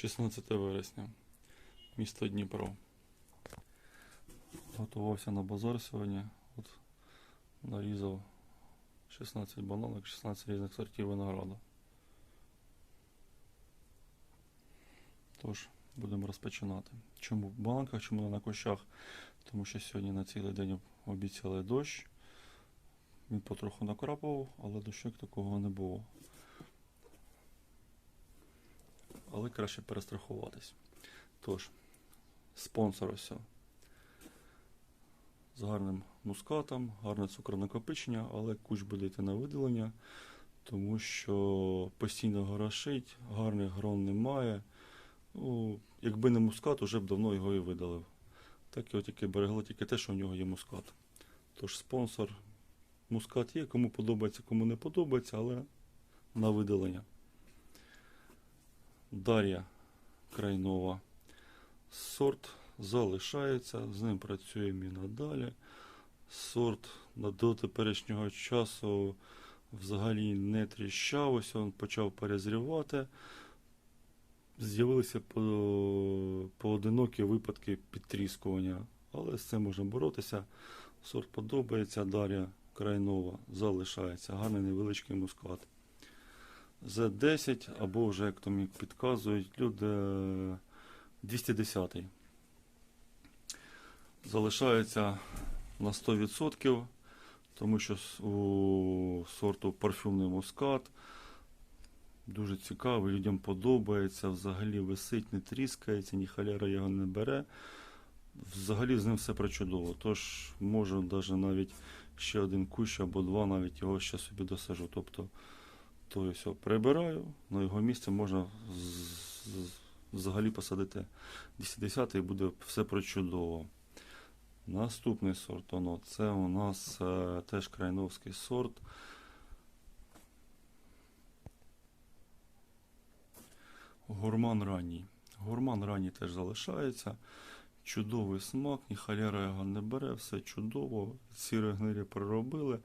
16 вересня, місто Дніпро. Готувався на базар сьогодні. От нарізав 16 бананок, 16 різних сортів винограду. Тож, будемо розпочинати. Чому в банках, чому не на кущах? Тому що сьогодні на цілий день обіцяли дощ. Він потроху накрапав, але дощу як такого не було. Але краще перестрахуватись. Тож, спонсор ось з гарним мускатом, гарне цукронакопичення, але куч буде йти на видалення, тому що постійно горошить, гарних грон немає. Ну, якби не мускат, уже б давно його і видалив. Так його тільки берегло тільки те, що в нього є мускат. Тож спонсор мускат є, кому подобається, кому не подобається, але на видалення. Дар'я Крайнова. Сорт залишається, з ним працюємо і надалі. Сорт до теперішнього часу взагалі не тріщав, ось він почав перезрівати. З'явилися поодинокі випадки підтріскування, але з цим можна боротися. Сорт подобається, Дар'я Крайнова залишається, гарний невеличкий мускат. З10 або вже, як то мені підказують, люди е, 210 залишається на 100%, тому що у сорту парфюмний мускат. Дуже цікавий, людям подобається, взагалі висить, не тріскається, ні халяра його не бере. Взагалі з ним все причудово. Тож можу навіть ще один кущ або два, навіть його ще собі досажу. Тобто, то я все прибираю, на його місце можна взагалі посадити 10 і буде все причудово. Наступний сорт, воно, це у нас е, теж крайновський сорт. Гурман ранній. Гурман ранній теж залишається. Чудовий смак, ні халяра його не бере, все чудово. Сіре гнилі проробили,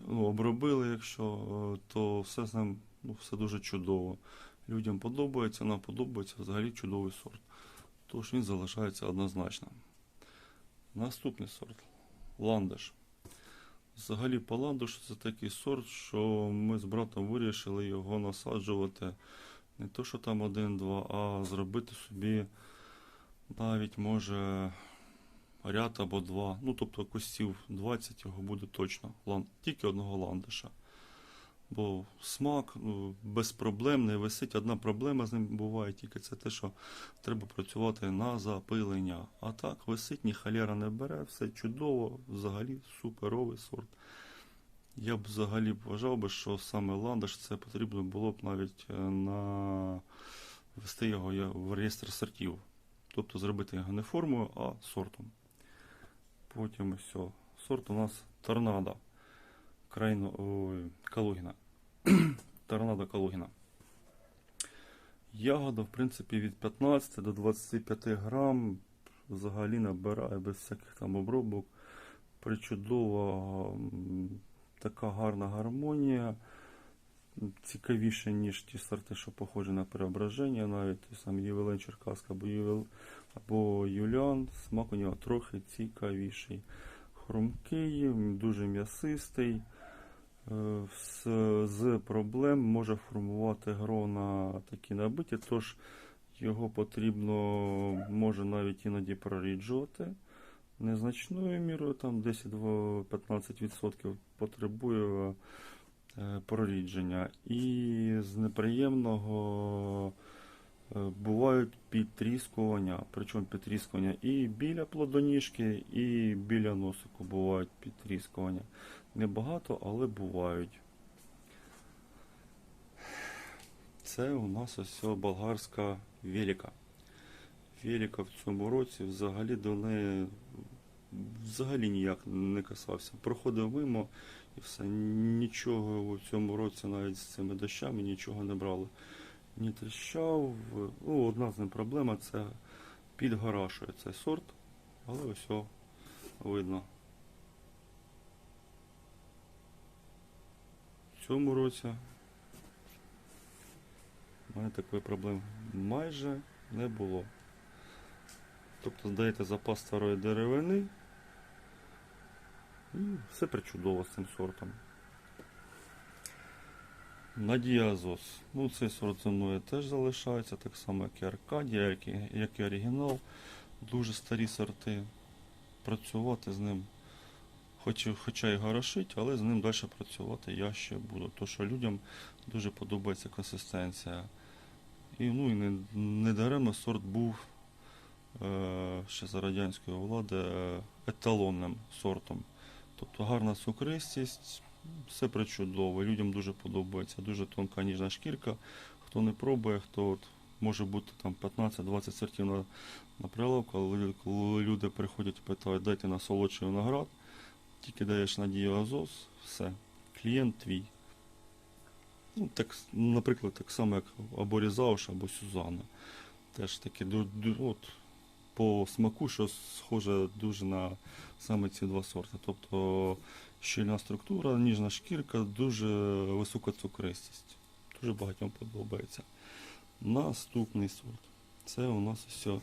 ну, обробили, якщо, е, то все з ним ну, все дуже чудово. Людям подобається, нам подобається взагалі чудовий сорт. Тож він залишається однозначно. Наступний сорт ландиш. Взагалі по ландишу це такий сорт, що ми з братом вирішили його насаджувати не то, що там один-два, а зробити собі навіть може ряд або два. Ну, тобто кустів 20 його буде точно. Лан... Тільки одного ландиша. Бо смак ну, безпроблемний, висить. Одна проблема з ним буває тільки це те, що треба працювати на запилення. А так, висить, ні халяра не бере, все чудово, взагалі суперовий сорт. Я б взагалі вважав би, що саме ландиш це потрібно було б навіть е, на ввести його в реєстр сортів. Тобто зробити його не формою, а сортом. Потім все. Сорт у нас торнадо. Крайно, ой, Калугіна. торнадо Калугіна. Ягода, в принципі, від 15 до 25 грам взагалі набирає без всяких там обробок. Причудова, така гарна гармонія. Цікавіше, ніж ті сорти, що похожі на преображення, навіть сам Євелен Черкаска або, Євел, або Юліан, смак у нього трохи цікавіший. Хрумкий, дуже м'ясистий. Е, з, проблем може формувати грона такі набиті, тож його потрібно може навіть іноді проріджувати. Незначною мірою, там 10-15% потребує прорідження. І з неприємного е, бувають підтріскування, причому підтріскування і біля плодоніжки, і біля носику бувають підтріскування. Небагато, але бувають. Це у нас ось болгарська велика. Велика в цьому році взагалі до неї взагалі ніяк не касався. Проходив мимо і все. Нічого у цьому році навіть з цими дощами нічого не брали. Ні тріщав. Ну, одна з них проблема це підгорашує цей сорт, але ось видно. В цьому році У мене такої проблеми майже не було. Тобто здаєте запас старої деревини. І все причудово з цим сортом. Надія Азос. Ну, цей сорт зі мною теж залишається, так само, як і Аркадія, як і, оригінал. Дуже старі сорти. Працювати з ним, хоч, хоча і горошить, але з ним далі працювати я ще буду. То, що людям дуже подобається консистенція. І, ну, і не, не даремно сорт був е, ще за радянської влади е, еталонним сортом. Тобто гарна цукристість, все причудово. Людям дуже подобається, дуже тонка ніжна шкірка. Хто не пробує, хто от, може бути там 15-20 сортів на, на прилавку, але коли люди приходять і питають, дайте на солодший виноград, тільки даєш надію Азос, все, клієнт твій. Ну, так, наприклад, так само, як або Різауш, або Сюзанна. Теж ду- от, по смаку, що схоже дуже на саме ці два сорти. Тобто щільна структура, ніжна шкірка, дуже висока цукристість. Дуже багатьом подобається. Наступний сорт. Це у нас все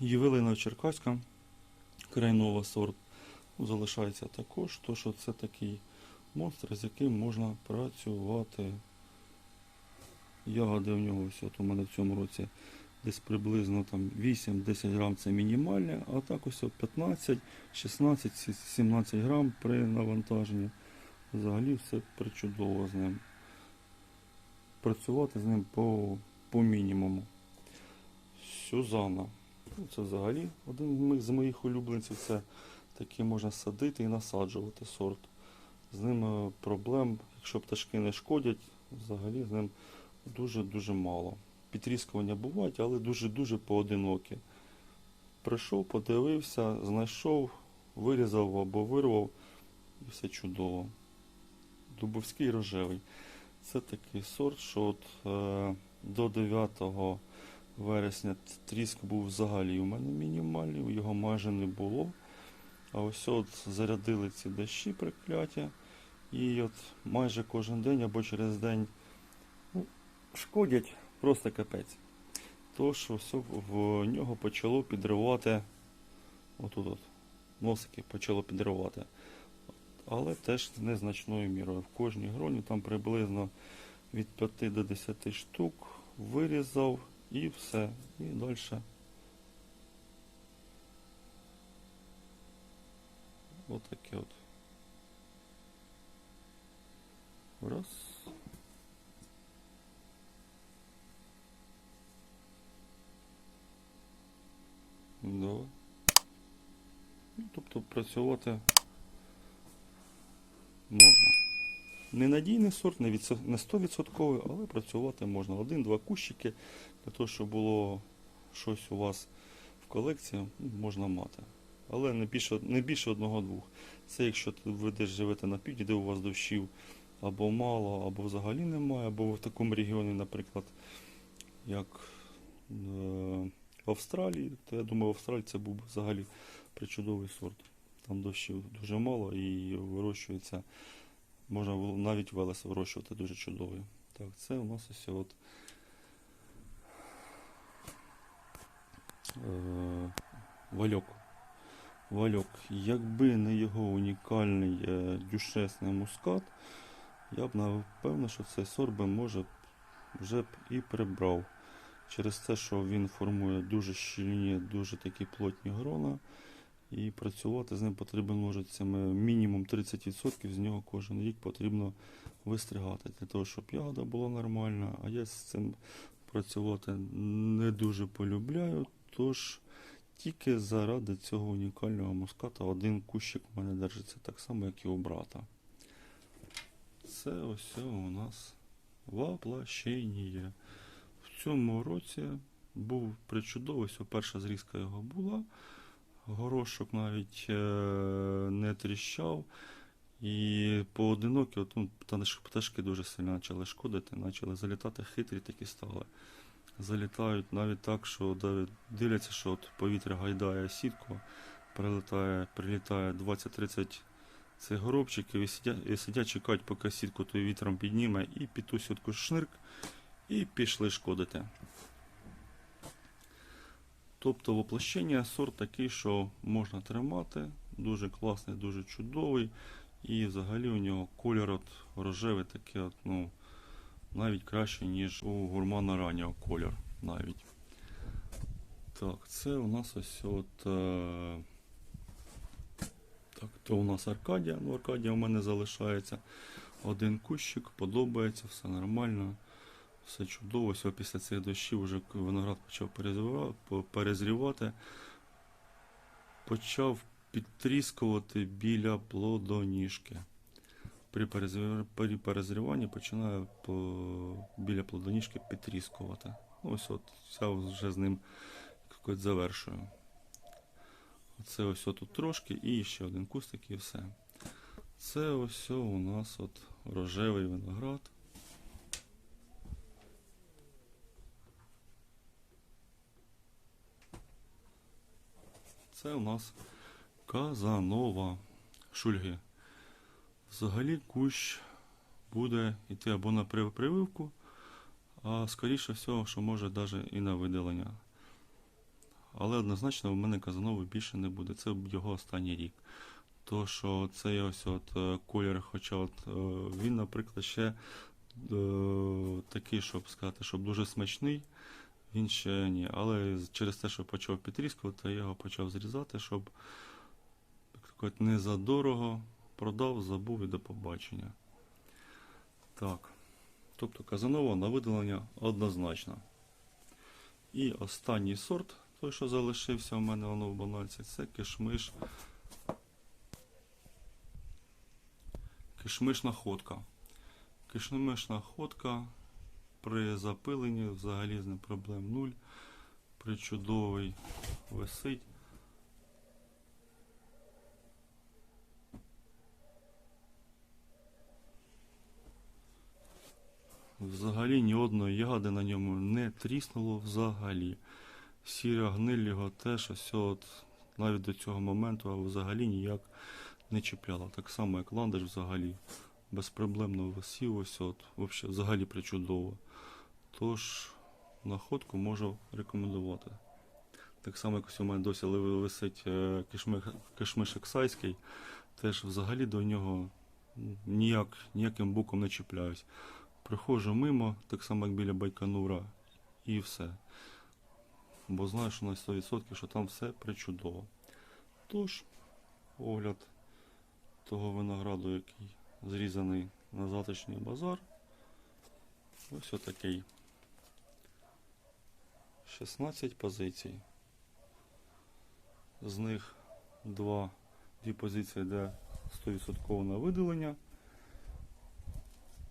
Євелина Черкаська, крайнова сорт. Ну, Залишається також, то що це такий монстр, з яким можна працювати. Ягоди в нього ось от у мене в цьому році десь приблизно там 8-10 грам це мінімальне, а так ось 15, 16, 17 грам при навантаженні. Взагалі все причудово з ним. Працювати з ним по, по мінімуму. Сюзанна. Ну, Це взагалі один з моїх улюбленців. Це такий можна садити і насаджувати сорт. З ним е, проблем, якщо пташки не шкодять, взагалі з ним дуже-дуже мало. Підрізкування бувають, але дуже-дуже поодинокі. Прийшов, подивився, знайшов, вирізав або вирвав, і все чудово. Дубовський рожевий. Це такий сорт, що от, е, до 9 вересня тріск був взагалі у мене мінімальний, його майже не було. А ось от зарядили ці дощі прикляті. І от майже кожен день або через день ну, шкодять просто капець. То, що все в нього почало підривати. Отут от. Носики почало підривати. Але теж незначною мірою. В кожній гроні там приблизно від 5 до 10 штук вирізав і все. І далі. Отаке от. Раз. Два. Ну, тобто працювати можна. Ненадійний сорт, не не 100%, але працювати можна. Один-два кущики для того, щоб було щось у вас в колекції, можна мати. Але не більше, не більше одного-двох. Це якщо ви десь живете на півдні, де у вас дощів або мало, або взагалі немає, або в такому регіоні, наприклад, як е, в Австралії, то я думаю, в Австралії це був взагалі причудовий сорт. Там дощів дуже мало і вирощується, можна навіть велес вирощувати дуже чудовий. Так, це у нас ось от е, вальок. Вальок. Якби не його унікальний е, дюшесний мускат, я б напевно, що цей сорт би може вже б і прибрав. Через те, що він формує дуже щільні, дуже такі плотні грона. І працювати з ним потрібен ножицями мінімум 30% з нього кожен рік потрібно вистригати для того, щоб ягода була нормальна. А я з цим працювати не дуже полюбляю. Тож тільки заради цього унікального муската один кущик у мене держиться так само, як і у брата. Це ось у нас воплощення. Цьому році був причудовий, перша зрізка його була. Горошок навіть е, не тріщав. І поодинокі, от, ну, пташки дуже сильно почали шкодити, почали залітати хитрі такі стали. Залітають навіть так, що дивляться, що от повітря гайдає сітку, прилітає, прилітає 20-30 Це горобчики і сидять, і сидять чекають, поки сітку той вітром підніме, і під ту сітку шнирк, і пішли шкодити. Тобто воплощення сорт такий, що можна тримати, дуже класний, дуже чудовий. І взагалі у нього кольор от рожевий такий, от, ну, навіть краще, ніж у гурмана раннього кольор навіть. Так, це у нас ось от. Е... Так, то у нас Аркадія. Ну, Аркадія у мене залишається. Один кущик, подобається, все нормально, все чудово. Все, після цих дощів вже виноград почав перезрівати. Почав підтріскувати біля плодоніжки. При, перезріванні починає по... біля плодоніжки підтріскувати. Ну, Ось от, я вже з ним якось завершую. Оце ось тут трошки і ще один кустик і все. Це ось у нас от рожевий виноград. Це у нас Казанова шульги. Взагалі кущ буде йти або на прививку, а скоріше всього, що може навіть і на видалення. Але однозначно в мене Казанови більше не буде. Це його останній рік. То, що цей ось от е, колір, хоча от е, він, наприклад, ще е, такий, щоб сказати, щоб дуже смачний, він ще ні. Але через те, що почав підрізкувати, я його почав зрізати, щоб так не задорого продав, забув і до побачення. Так. Тобто Казанова на видалення однозначно. І останній сорт, той, що залишився у мене воно в банальці, це кишмиш. Кишмишна ходка. Кишмишна ходка при запиленні взагалі з ним проблем нуль. Причудовий висить. Взагалі ні одної ягоди на ньому не тріснуло взагалі. Сіра гниль його теж ось от, навіть до цього моменту взагалі ніяк не чіпляла. Так само, як ландиш взагалі. Безпроблемно висів ось от, взагалі причудово. Тож находку можу рекомендувати. Так само, як ось у мене досі висить е, кишмиш, кишмиш ексайський, теж взагалі до нього ніяк, ніяким боком не чіпляюсь. Приходжу мимо, так само як біля Байконура, і все. Бо знаю, що на 100%, що там все причудово. Тож, огляд того винограду, який зрізаний на завтрашній базар. Ось отакий. 16 позицій. З них два, дві позиції йде 100% на видалення.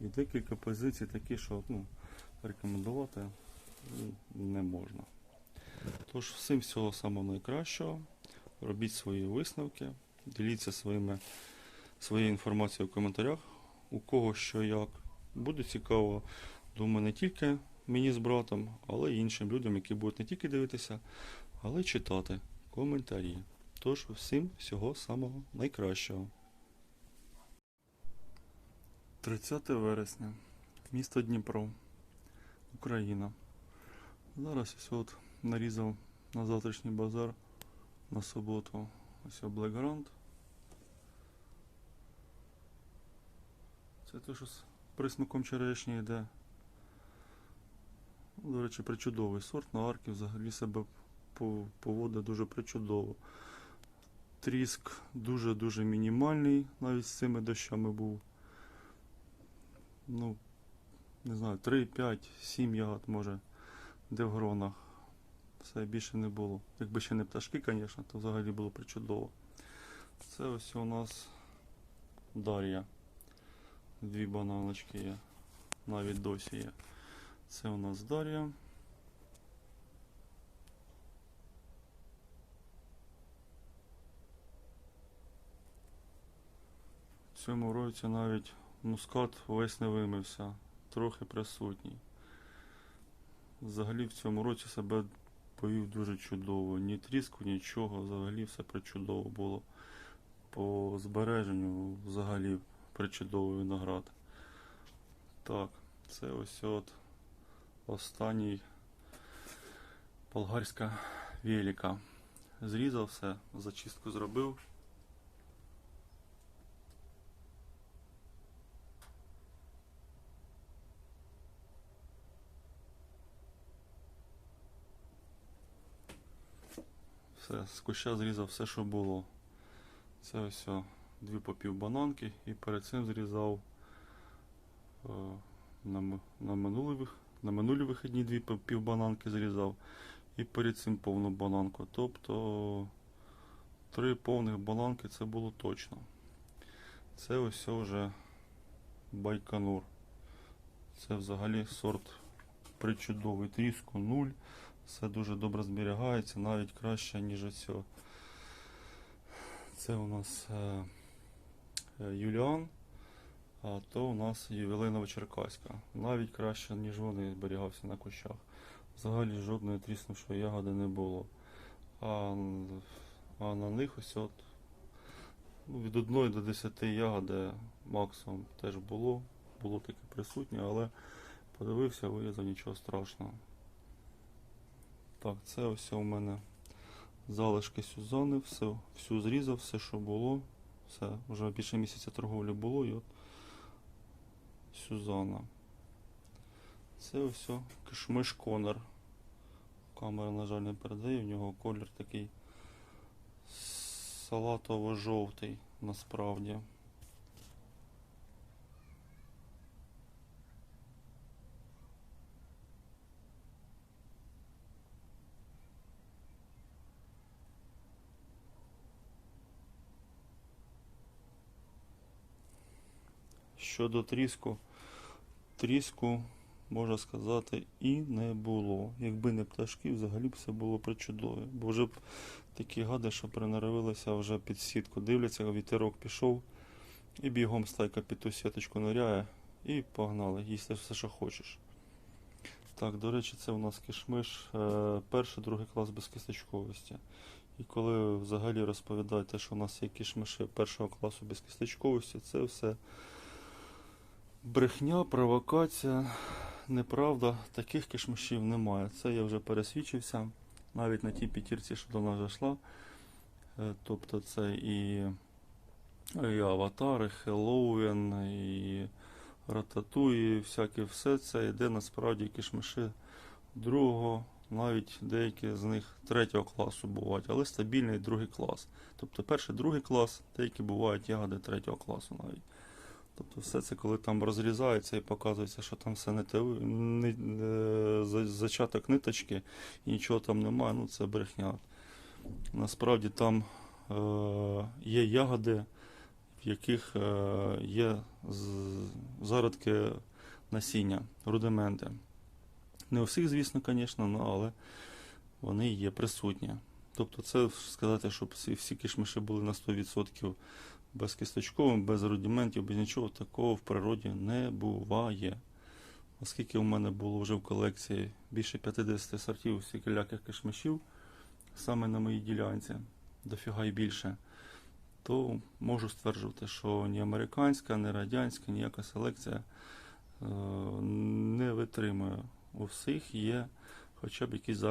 І декілька позицій такі, що ну, рекомендувати не можна. Тож, всім всього самого найкращого. Робіть свої висновки, діліться своїми, своєю інформацією в коментарях, у кого що як. Буде цікаво, думаю, не тільки мені з братом, але й іншим людям, які будуть не тільки дивитися, але й читати коментарі. Тож, всім всього самого найкращого. 30 вересня. Місто Дніпро. Україна. Зараз ось от нарізав на завтрашній базар на суботу. Ось Блекграунд. Це те, що з присмаком черешні йде. До речі, причудовий сорт на арки взагалі себе поводить дуже причудово. Тріск дуже-дуже мінімальний, навіть з цими дощами був. Ну, не знаю, 3, 5, 7 ягод може, де в гронах. Все більше не було. Якби ще не пташки, звісно, то взагалі було причудово. Це ось у нас Дар'я. Дві бананочки є. Навіть досі є. Це у нас Дар'я. В цьому році навіть мускат весь не вимився, трохи присутній. Взагалі в цьому році себе повів дуже чудово. Ні тріску, нічого, взагалі все причудово було. по збереженню взагалі причудовий виноград. Так, це ось от останній болгарська велика. Зрізав все, зачистку зробив. Все, з куща зрізав все, що було. Це ось дві попівбананки і перед цим зрізав е, на, на, минулі, вих- на минулі вихідні дві півбананки зрізав і перед цим повну бананку. Тобто три повних бананки це було точно. Це ось вже Байконур. Це взагалі сорт причудовий. Тріску нуль. Все дуже добре зберігається, навіть краще, ніж оця. Це у нас е, е, Юліан, то у нас Ювелинова Черкаська. Навіть краще, ніж вони зберігався на кущах. Взагалі жодної тріснувшої ягоди не було. А, а на них ось от ну, від 1 до 10 ягоди максимум теж було. Було таке присутнє, але подивився, вирізав нічого страшного. Так, це ось у мене залишки Сюзани, все, всю зрізав, все, що було. Все, вже більше місяця торговлі було і от Сюзана. Це ось кишмиш Конор. Камера, на жаль, не передає, в нього колір такий салатово-жовтий насправді. Щодо тріску, тріску, можна сказати, і не було. Якби не пташки, взагалі б все було причудове. Бо вже б такі гади, що приноровилися вже під сітку. Дивляться, вітерок пішов, і бігом стайка під ту сіточку ниряє, і погнали, їсти все, що хочеш. Так, до речі, це у нас кишмиш, е, перший, другий клас безкісточковості. І коли взагалі розповідаєте, що у нас є кишмиші першого класу безкісточковості, це все брехня, провокація, неправда. Таких кишмишів немає. Це я вже пересвідчився. Навіть на тій п'ятірці, що до нас зайшла. Е, Тобто це і, і аватари, Хеллоуін, і Рататуї, всяке все це йде насправді кишмиші другого, навіть деякі з них третього класу бувають, але стабільний другий клас. Тобто перший, другий клас, деякі бувають ягоди третього класу навіть. Тобто все це, коли там розрізається і показується, що там все не те, не, е, за- зачаток ниточки і нічого там немає, ну це брехня. Насправді там е, є ягоди, в яких е, є зародки насіння, рудименти. Не у всіх, звісно, звісно, ну, але вони є присутні. Тобто це сказати, щоб всі, всі кишмиші були на 100% безкісточковим, без рудиментів, без нічого такого в природі не буває. Оскільки у мене було вже в колекції більше 50 сортів всіляких кишмишів, саме на моїй ділянці, дофіга й більше, то можу стверджувати, що ні американська, ні радянська, ніяка селекція е, не витримує. У всіх є хоча б якісь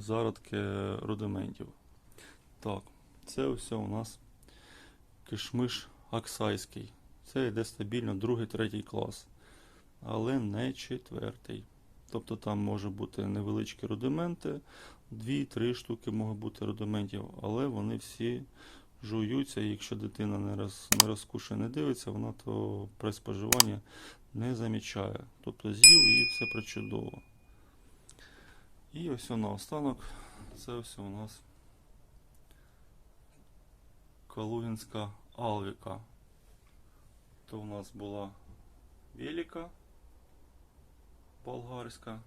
зародки рудиментів. Так, це все у нас кишмиш Аксайський. Це йде стабільно другий, третій клас, але не четвертий. Тобто там може бути невеличкі рудименти, дві-три штуки можуть бути рудиментів, але вони всі жуються, якщо дитина не, роз, не розкушує, не дивиться, вона то при споживанні не замічає. Тобто з'їв і все причудово. І ось наостанок, це ось у нас Калугінська Алвіка. То у нас була Велика болгарська,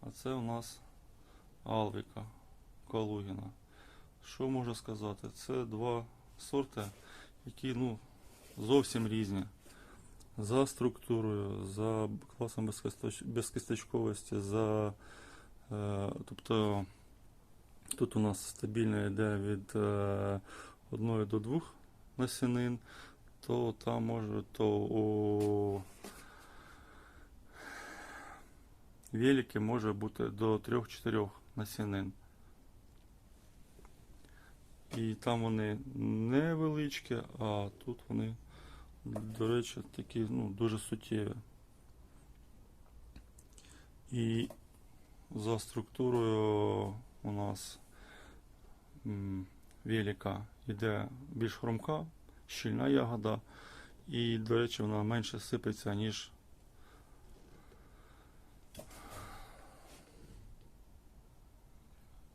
а це у нас Алвіка Калугіна. Що можу сказати? Це два сорти, які ну, зовсім різні. За структурою, за класом безкісточковості, за, е, тобто тут у нас стабільно йде від е, 1 до 2 насінин, то там може то у великі може бути до 3-4 насінин. І там вони невеличкі, а тут вони, до речі, такі ну, дуже суттєві. І за структурою у нас велика йде більш хромка, щільна ягода, і, до речі, вона менше сипеться, ніж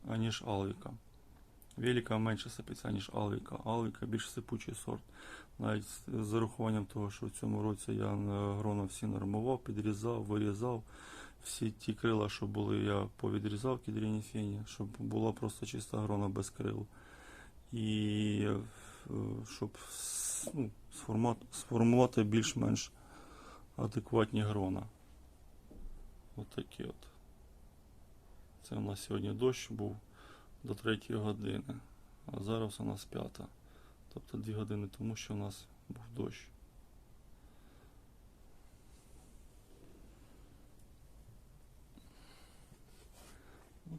аніж алвіка. Велика менше сипеться, ніж алвіка. Алвіка більш сипучий сорт. Навіть з- урахуванням того, що в цьому році я на грона всі нормував, підрізав, вирізав. Всі ті крила, що були, я повідрізав кідріні фені, щоб була просто чиста грона без крил. І е, щоб ну, сформувати більш-менш адекватні грона. От от. Це у нас сьогодні дощ був до 3 години, а зараз у нас 5. Тобто 2 години тому, що у нас був дощ.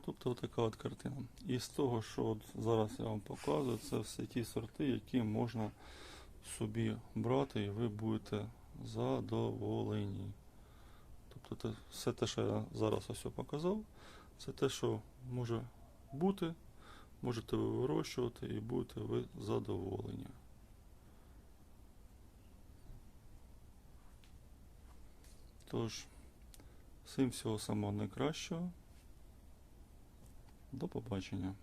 Тобто така от картина. І з того, що от зараз я вам показую, це все ті сорти, які можна собі брати, і ви будете задоволені. Тобто те, все те, що я зараз ось показав, це те, що може бути, можете ви вирощувати і будете ви задоволені. Тож, всім всього самого найкращого. До побачення.